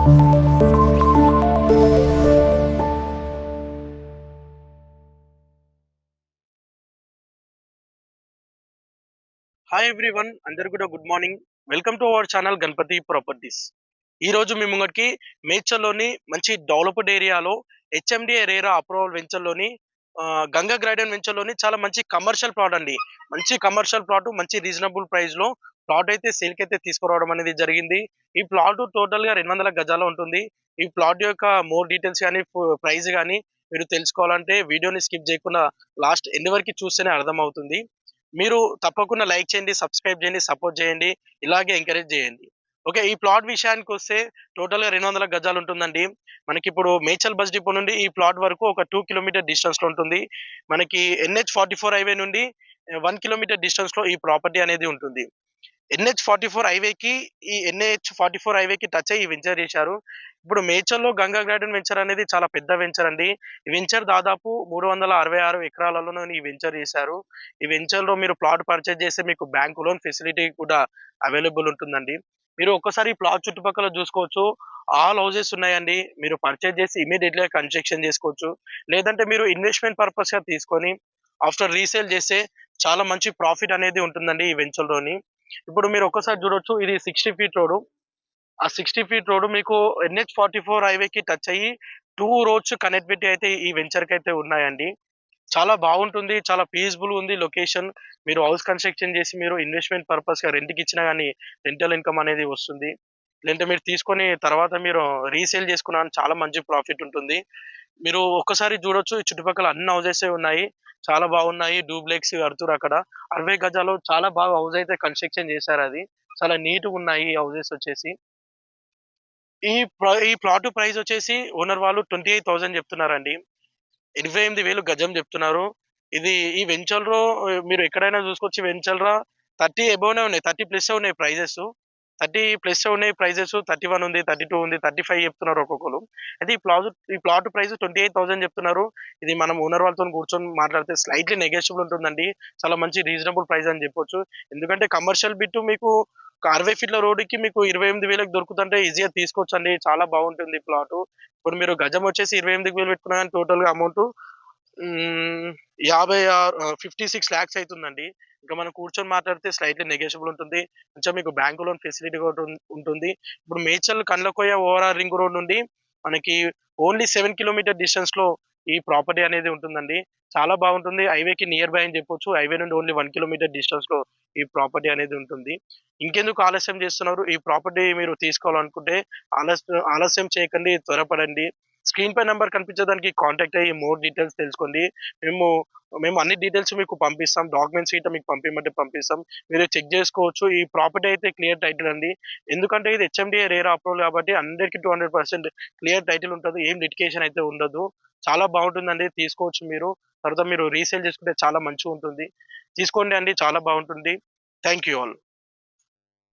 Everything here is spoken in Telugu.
హాయ్ ఎవ్రీవన్ అందరు కూడా good morning welcome to our channel Ganapathi Properties ఈ రోజు మీ ముంగటికి మేడ్చల్లోని మంచి డెవలప్డ్ ఏరియాలో హెచ్ఎండిఏ రేరా అప్రూవల్ వెంచర్లోని గంగా గ్రైడెన్ వెంచర్లోని చాలా మంచి కమర్షియల్ ప్లాట్ అండి. మంచి కమర్షియల్ ప్లాట్ మంచి రీజనబుల్ ప్రైస్లో ప్లాట్ అయితే సేల్కి అయితే తీసుకురావడం అనేది జరిగింది. ఈ ప్లాట్ టోటల్గా రెండు వందల గజాలు ఉంటుంది. ఈ ప్లాట్ యొక్క మోర్ డీటెయిల్స్ కానీ ప్రైస్ కానీ మీరు తెలుసుకోవాలంటే వీడియోని స్కిప్ చేయకుండా లాస్ట్ ఎండ్ వరకు చూస్తేనే అర్థమవుతుంది. మీరు తప్పకుండా లైక్ చేయండి సబ్స్క్రైబ్ చేయండి సపోర్ట్ చేయండి ఇలాగే ఎంకరేజ్ చేయండి. ఓకే ఈ ప్లాట్ విషయానికి వస్తే టోటల్గా రెండు వందల గజాలు ఉంటుందండి. మనకి ఇప్పుడు మేచల్ బస్ డిపో నుండి ఈ ప్లాట్ వరకు ఒక టూ కిలోమీటర్ డిస్టెన్స్లో ఉంటుంది. మనకి ఎన్హెచ్ ఫార్టీ ఫోర్ హైవే నుండి వన్ కిలోమీటర్ డిస్టెన్స్లో ఈ ప్రాపర్టీ అనేది ఉంటుంది. ఎన్హెచ్ ఫార్టీ ఫోర్ హైవేకి ఈ ఎన్హెచ్ ఫార్టీ ఫోర్ హైవేకి టచ్ అయ్యి వెంచర్ చేశారు. ఇప్పుడు మేచర్లో గంగా గార్డెన్ వెంచర్ అనేది చాలా పెద్ద వెంచర్ అండి. ఈ వెంచర్ దాదాపు మూడు వందల అరవై ఆరు ఎకరాలలో ఈ వెంచర్ చేశారు. ఈ వెంచర్లో మీరు ప్లాట్ పర్చేజ్ చేస్తే మీకు బ్యాంకు లోన్ ఫెసిలిటీ కూడా అవైలబుల్ ఉంటుందండి. మీరు ఒక్కసారి ప్లాట్ చుట్టుపక్కల చూసుకోవచ్చు. ఆల్ హౌసెస్ ఉన్నాయండి. మీరు పర్చేజ్ చేసి ఇమీడియట్ కన్స్ట్రక్షన్ చేసుకోవచ్చు. లేదంటే మీరు ఇన్వెస్ట్మెంట్ పర్పస్గా తీసుకొని ఆఫ్టర్ రీసేల్ చేస్తే చాలా మంచి ప్రాఫిట్ అనేది ఉంటుందండి ఈ వెంచర్లోని. ఇప్పుడు మీరు ఒక్కసారి చూడొచ్చు ఇది సిక్స్టీ ఫీట్ రోడ్ ఆ సిక్స్టీ ఫీట్ రోడ్ మీకు ఎన్హెచ్ ఫార్టీ ఫోర్ హైవేకి టచ్ అయ్యి టూ రోడ్స్ కనెక్టివిటీ అయితే ఈ వెంచర్కి అయితే ఉన్నాయండి. చాలా బాగుంటుంది చాలా పీస్ఫుల్ ఉంది లొకేషన్ మీరు హౌస్ కన్స్ట్రక్షన్ చేసి మీరు ఇన్వెస్ట్మెంట్ పర్పస్గా రెంట్కి ఇచ్చినా కానీ రెంటల్ ఇన్కమ్ అనేది వస్తుంది. లేదంటే మీరు తీసుకొని తర్వాత మీరు రీసేల్ చేసుకున్నా చాలా మంచి ప్రాఫిట్ ఉంటుంది. మీరు ఒక్కసారి చూడొచ్చు ఈ చుట్టుపక్కల అన్ని హౌసెస్ ఉన్నాయి. చాలా బాగున్నాయి డూప్లెక్స్ కడుతురు అక్కడ. అరవై గజాలు చాలా బాగా హౌస్ అయితే కన్స్ట్రక్షన్ చేశారు అది. చాలా నీట్గా ఉన్నాయి ఈ హౌసెస్ వచ్చేసి. ఈ ఈ ప్లాట్ ప్రైస్ వచ్చేసి ఓనర్ వాళ్ళు ట్వంటీ ఎయిట్ థౌసండ్ చెప్తున్నారండి. ఎనభై ఎనిమిది వేలు గజం చెప్తున్నారు. ఇది ఈ వెంచల్రో మీరు ఎక్కడైనా చూసుకోవచ్చు వెంచల్రా థర్టీ అబోవ్నే ఉన్నాయి థర్టీ ప్లస్ ఉన్నాయి ప్రైజెస్ థర్టీ ప్లస్ ఉన్నాయి ప్రైజెస్ థర్టీ వన్ ఉంది థర్టీ టూ ఉంది థర్టీ ఫైవ్ చెప్తున్నారు ఒక్కొక్కరు. అయితే ఈ ప్లాట్ ఈ plot price twenty eight thousand చెప్తున్నారు. ఇది మనం ఓనర్ వాళ్ళతో కూర్చొని మాట్లాడితే స్లైట్లీ నెగోషియబుల్ ఉంటుందండి. చాలా మంచి రీజనబుల్ ప్రైస్ అని చెప్పొచ్చు. ఎందుకంటే కమర్షియల్ బిట్టు మీకు అరవై ఫీట్ల రోడ్డుకి మీకు ఇరవై ఎనిమిది వేలకు దొరుకుతుంటే ఈజీగా తీసుకోవచ్చు అండి చాలా బాగుంటుంది ప్లాట్. ఇప్పుడు మీరు గజం వచ్చేసి ఇరవై ఎనిమిది వేలు పెట్టుకున్నా కానీ టోటల్గా అమౌంట్ యాభై ఆరు ఫిఫ్టీ సిక్స్ ల్యాక్స్ అవుతుందండి ఇంకా మనం కూర్చొని మాట్లాడితే స్లైట్లీ నెగోషియబుల్ ఉంటుంది. కొంచెం మీకు బ్యాంకు లోన్ ఫెసిలిటీ కూడా ఉంటుంది. ఇప్పుడు Medchal Kandlakoya overall ring road నుండి మనకి ఓన్లీ సెవెన్ కిలోమీటర్ డిస్టెన్స్లో ఈ ప్రాపర్టీ అనేది ఉంటుందండి. చాలా బాగుంటుంది. హైవేకి నియర్ బై అని చెప్పొచ్చు. హైవే నుండి ఓన్లీ వన్ కిలోమీటర్ డిస్టెన్స్లో ఈ ప్రాపర్టీ అనేది ఉంటుంది. ఇంకెందుకు ఆలస్యం చేస్తున్నారు? ఈ ప్రాపర్టీ మీరు తీసుకోవాలనుకుంటే ఆలస్యం ఆలస్యం చేయకండి త్వరపడండి. స్క్రీన్ పై నెంబర్ కనిపించడానికి కాంటాక్ట్ అయ్యి మోర్ డీటెయిల్స్ తెలుసుకోండి మేము మేము అన్ని డీటెయిల్స్ మీకు పంపిస్తాం. డాక్యుమెంట్స్ ఇట్లా మీకు పంపించమంటే పంపిస్తాం. మీరు చెక్ చేసుకోవచ్చు. ఈ ప్రాపర్టీ అయితే క్లియర్ టైటిల్ అండి. ఎందుకంటే ఇది హెచ్ఎండిఏ రేర్ అప్రూవల్ కాబట్టి అందరికి two hundred percent clear title ఉంటుంది. ఏం లిటికేషన్ అయితే ఉండదు. చాలా బాగుంటుందండి. తీసుకోవచ్చు మీరు. తర్వాత మీరు రీసేల్ చేసుకుంటే చాలా మంచిగా ఉంటుంది తీసుకోండి అండి. చాలా బాగుంటుంది. Thank you all